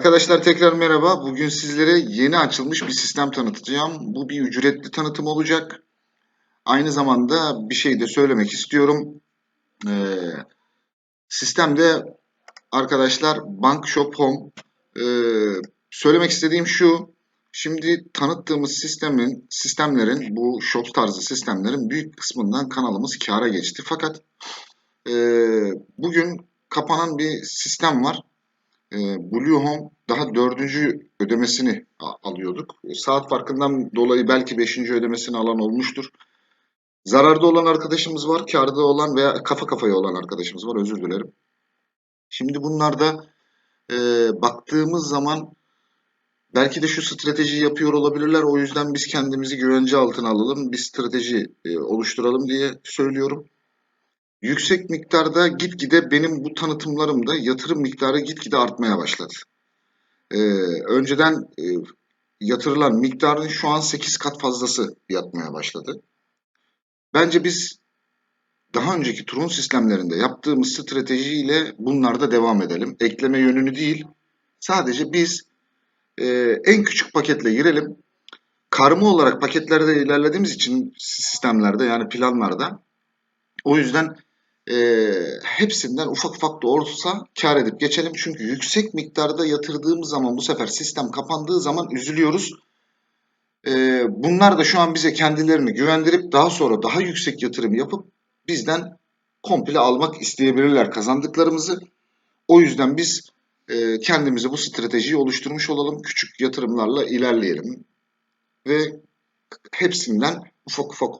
Arkadaşlar tekrar merhaba. Bugün sizlere yeni açılmış bir sistem tanıtacağım. Bu bir ücretli tanıtım olacak. Aynı zamanda bir şey de söylemek istiyorum. Ee, sistemde arkadaşlar Bank Shop Home. Ee, söylemek istediğim şu. Şimdi tanıttığımız sistemin, sistemlerin, bu shop tarzı sistemlerin büyük kısmından kanalımız kâra geçti. Fakat e, bugün kapanan bir sistem var e, Blue Home daha dördüncü ödemesini alıyorduk. E, saat farkından dolayı belki beşinci ödemesini alan olmuştur. Zararda olan arkadaşımız var, karda olan veya kafa kafaya olan arkadaşımız var. Özür dilerim. Şimdi bunlarda e, baktığımız zaman belki de şu strateji yapıyor olabilirler. O yüzden biz kendimizi güvence altına alalım, bir strateji e, oluşturalım diye söylüyorum. Yüksek miktarda gitgide benim bu tanıtımlarımda yatırım miktarı gitgide artmaya başladı. Ee, önceden e, yatırılan miktarın şu an 8 kat fazlası yatmaya başladı. Bence biz daha önceki turun sistemlerinde yaptığımız stratejiyle bunlarda devam edelim. Ekleme yönünü değil, sadece biz e, en küçük paketle girelim. Karma olarak paketlerde ilerlediğimiz için sistemlerde yani planlarda o yüzden e, hepsinden ufak ufak da olsa kar edip geçelim. Çünkü yüksek miktarda yatırdığımız zaman bu sefer sistem kapandığı zaman üzülüyoruz. E, bunlar da şu an bize kendilerini güvendirip daha sonra daha yüksek yatırım yapıp bizden komple almak isteyebilirler kazandıklarımızı. O yüzden biz e, kendimize bu stratejiyi oluşturmuş olalım. Küçük yatırımlarla ilerleyelim. Ve hepsinden ufak ufak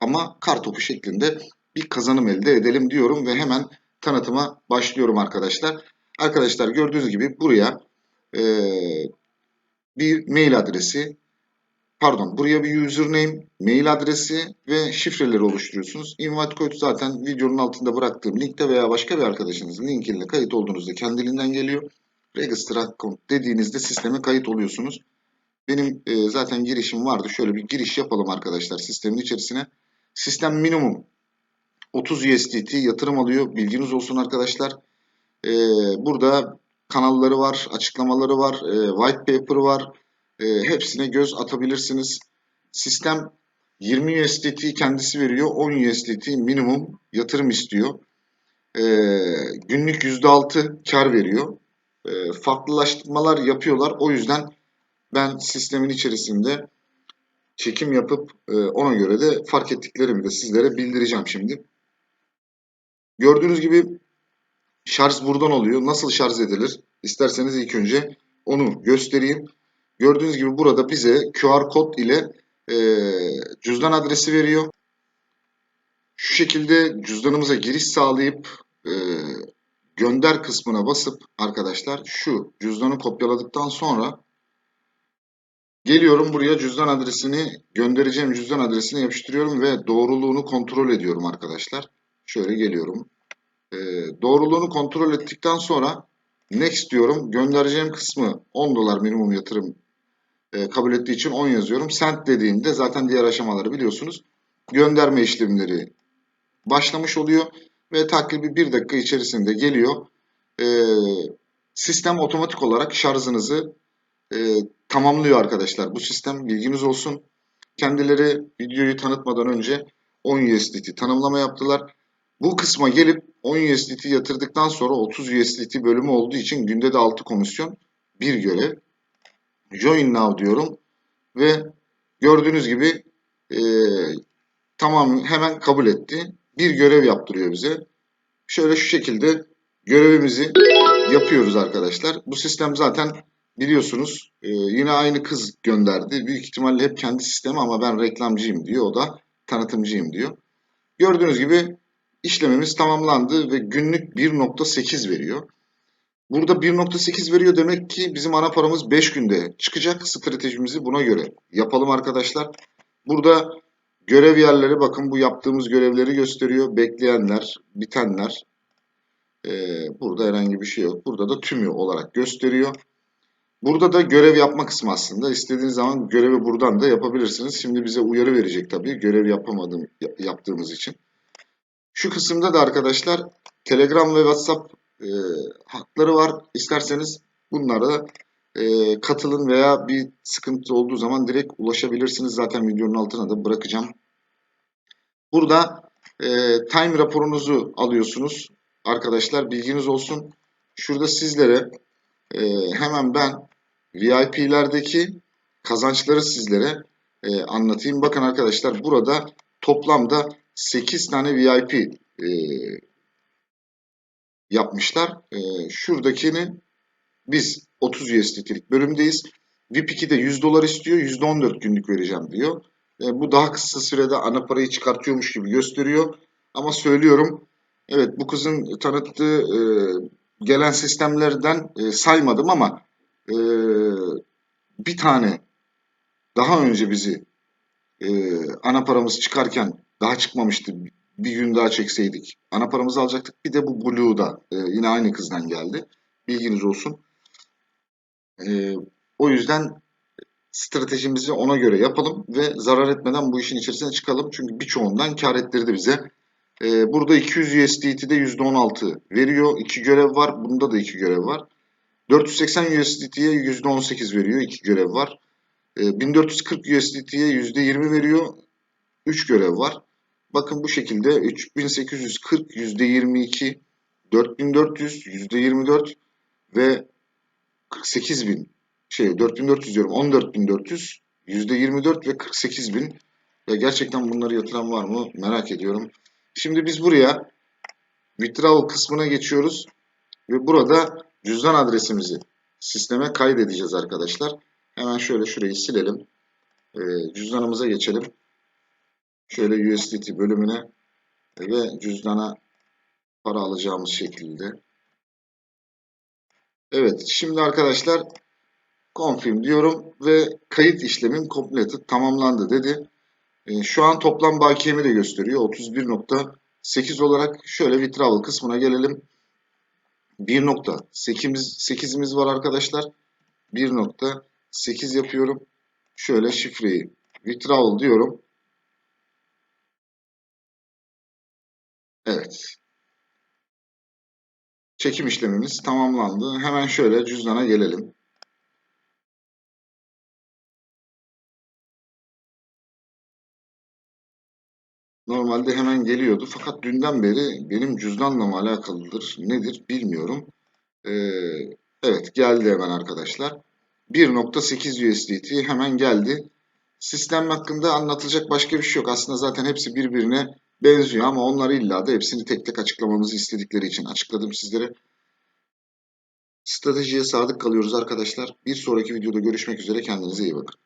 ama kartopu şeklinde bir kazanım elde edelim diyorum ve hemen tanıtıma başlıyorum arkadaşlar. Arkadaşlar gördüğünüz gibi buraya e, bir mail adresi, pardon buraya bir username, mail adresi ve şifreleri oluşturuyorsunuz. Invite code zaten videonun altında bıraktığım linkte veya başka bir arkadaşınızın linkiyle kayıt olduğunuzda kendiliğinden geliyor. Register account dediğinizde sisteme kayıt oluyorsunuz. Benim e, zaten girişim vardı. Şöyle bir giriş yapalım arkadaşlar sistemin içerisine. Sistem minimum 30 USDT yatırım alıyor. Bilginiz olsun arkadaşlar. Ee, burada kanalları var, açıklamaları var, e, white paper var. E, hepsine göz atabilirsiniz. Sistem 20 USDT kendisi veriyor. 10 USDT minimum yatırım istiyor. E, günlük %6 kar veriyor. E, farklılaştırmalar yapıyorlar. O yüzden ben sistemin içerisinde çekim yapıp e, ona göre de fark ettiklerimi de sizlere bildireceğim şimdi. Gördüğünüz gibi şarj buradan oluyor. Nasıl şarj edilir? İsterseniz ilk önce onu göstereyim. Gördüğünüz gibi burada bize QR kod ile e, cüzdan adresi veriyor. Şu şekilde cüzdanımıza giriş sağlayıp e, gönder kısmına basıp arkadaşlar şu cüzdanı kopyaladıktan sonra geliyorum buraya cüzdan adresini göndereceğim cüzdan adresini yapıştırıyorum ve doğruluğunu kontrol ediyorum arkadaşlar. Şöyle geliyorum. E, doğruluğunu kontrol ettikten sonra next diyorum. Göndereceğim kısmı 10 dolar minimum yatırım e, kabul ettiği için 10 yazıyorum. Send dediğinde zaten diğer aşamaları biliyorsunuz. Gönderme işlemleri başlamış oluyor ve takribi bir dakika içerisinde geliyor. E, sistem otomatik olarak şarjınızı e, tamamlıyor arkadaşlar. Bu sistem bilginiz olsun. Kendileri videoyu tanıtmadan önce 10 USDT tanımlama yaptılar. Bu kısma gelip 10 USDT yatırdıktan sonra 30 USDT bölümü olduğu için günde de 6 komisyon bir görev. Join now diyorum ve gördüğünüz gibi e, tamam hemen kabul etti. Bir görev yaptırıyor bize. Şöyle şu şekilde görevimizi yapıyoruz arkadaşlar. Bu sistem zaten biliyorsunuz e, yine aynı kız gönderdi. Büyük ihtimalle hep kendi sistemi ama ben reklamcıyım diyor. O da tanıtımcıyım diyor. Gördüğünüz gibi işlemimiz tamamlandı ve günlük 1.8 veriyor. Burada 1.8 veriyor demek ki bizim ana paramız 5 günde çıkacak. Stratejimizi buna göre yapalım arkadaşlar. Burada görev yerleri bakın bu yaptığımız görevleri gösteriyor. Bekleyenler, bitenler. Ee, burada herhangi bir şey yok. Burada da tümü olarak gösteriyor. Burada da görev yapma kısmı aslında. İstediğiniz zaman görevi buradan da yapabilirsiniz. Şimdi bize uyarı verecek tabii görev yapamadığım yaptığımız için. Şu kısımda da arkadaşlar Telegram ve WhatsApp e, hatları var. İsterseniz Bunlara e, katılın veya bir sıkıntı olduğu zaman direkt ulaşabilirsiniz. Zaten videonun altına da bırakacağım. Burada e, time raporunuzu alıyorsunuz. Arkadaşlar bilginiz olsun. Şurada sizlere e, hemen ben VIP'lerdeki kazançları sizlere e, anlatayım. Bakın arkadaşlar burada toplamda 8 tane VIP e, yapmışlar. E, şuradakini biz 30 USDT'lik bölümdeyiz. VIP 2 de 100 dolar istiyor. %14 günlük vereceğim diyor. E, bu daha kısa sürede ana parayı çıkartıyormuş gibi gösteriyor. Ama söylüyorum evet bu kızın tanıttığı e, gelen sistemlerden e, saymadım ama e, bir tane daha önce bizi e, ana paramız çıkarken daha çıkmamıştı. Bir gün daha çekseydik ana paramızı alacaktık. Bir de bu Blue'da e, yine aynı kızdan geldi. Bilginiz olsun. E, o yüzden stratejimizi ona göre yapalım ve zarar etmeden bu işin içerisine çıkalım. Çünkü birçoğundan kar ettirdi bize. Ee, burada 200 USDT'de %16 veriyor. İki görev var. Bunda da iki görev var. 480 USDT'ye %18 veriyor. İki görev var. Ee, 1440 USDT'ye %20 veriyor. 3 görev var. Bakın bu şekilde 3840 %22 4400 %24 ve 48000 şey 4400 diyorum 14400 %24 ve 48000 ya gerçekten bunları yatıran var mı merak ediyorum. Şimdi biz buraya withdrawal kısmına geçiyoruz ve burada cüzdan adresimizi sisteme kaydedeceğiz arkadaşlar. Hemen şöyle şurayı silelim. Ee, cüzdanımıza geçelim. Şöyle USDT bölümüne ve cüzdana para alacağımız şekilde. Evet şimdi arkadaşlar confirm diyorum ve kayıt işlemim completed tamamlandı dedi. E, şu an toplam bakiyemi de gösteriyor. 31.8 olarak şöyle withdrawal kısmına gelelim. 1.8'imiz var arkadaşlar. 1.8 yapıyorum. Şöyle şifreyi withdrawal diyorum. Evet. Çekim işlemimiz tamamlandı. Hemen şöyle cüzdana gelelim. Normalde hemen geliyordu. Fakat dünden beri benim cüzdanla mı alakalıdır, nedir bilmiyorum. Ee, evet geldi hemen arkadaşlar. 1.8 USDT hemen geldi. Sistem hakkında anlatılacak başka bir şey yok. Aslında zaten hepsi birbirine benziyor ama onlar illa da hepsini tek tek açıklamamızı istedikleri için açıkladım sizlere. Stratejiye sadık kalıyoruz arkadaşlar. Bir sonraki videoda görüşmek üzere. Kendinize iyi bakın.